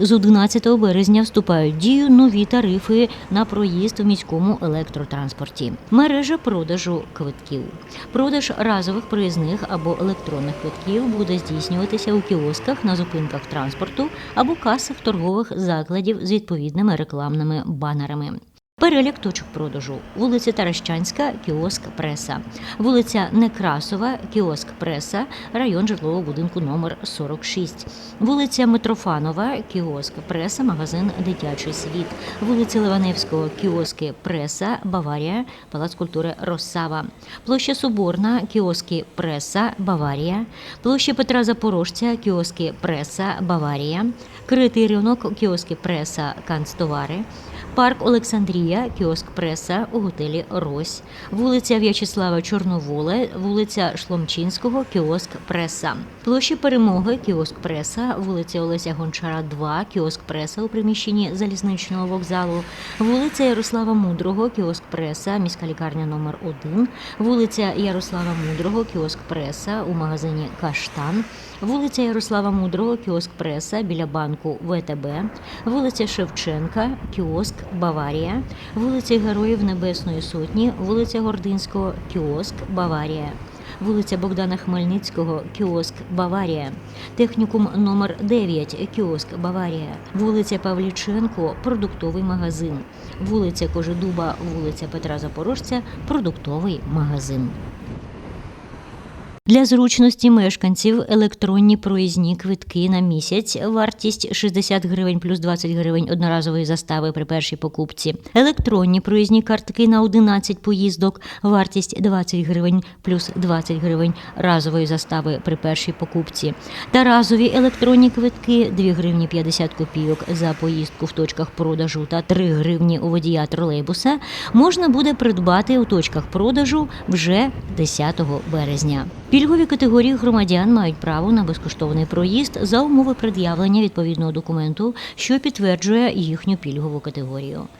З 11 березня вступають в дію нові тарифи на проїзд в міському електротранспорті. Мережа продажу квитків. Продаж разових проїзних або електронних квитків буде здійснюватися у кіосках на зупинках транспорту або касах торгових закладів з відповідними рекламними банерами. Перелік точок продажу: вулиця Таращанська, кіоск Преса, вулиця Некрасова, кіоск Преса, район житлового будинку номер 46, вулиця Митрофанова, кіоск Преса, магазин Дитячий світ, вулиця Ливаневського, кіоски Преса, Баварія, Палац культури Росава, площа Соборна, кіоски Преса, Баварія, площа Петра Запорожця, кіоски Преса, Баварія, Критий ринок, кіоски Преса, Канцтовари. Парк Олександрія, кіоск Преса у готелі Рось, вулиця В'ячеслава Чорновола, вулиця Шломчинського, кіоск Преса, площа Перемоги, кіоск Преса, вулиця Олеся Гончара, 2, кіоск Преса у приміщенні залізничного вокзалу, вулиця Ярослава Мудрого, кіоск Преса, міська лікарня номер 1, вулиця Ярослава Мудрого, кіоск Преса у магазині Каштан, вулиця Ярослава Мудрого, кіоск Преса біля банку ВТБ, вулиця Шевченка, кіоск Баварія, вулиця Героїв Небесної Сотні, вулиця Гординського, кіоск Баварія. Вулиця Богдана Хмельницького, кіоск Баварія, технікум номер 9 кіоск Баварія, вулиця Павліченко, продуктовий магазин, вулиця Кожедуба, вулиця Петра Запорожця, продуктовий магазин. Для зручності мешканців електронні проїзні квитки на місяць, вартість 60 гривень плюс 20 гривень одноразової застави при першій покупці. Електронні проїзні картки на 11 поїздок, вартість 20 гривень плюс 20 гривень разової застави при першій покупці. Та разові електронні квитки 2 гривні 50 копійок за поїздку в точках продажу та 3 гривні у водія тролейбуса можна буде придбати у точках продажу вже 10 березня. Пільгові категорії громадян мають право на безкоштовний проїзд за умови пред'явлення відповідного документу, що підтверджує їхню пільгову категорію.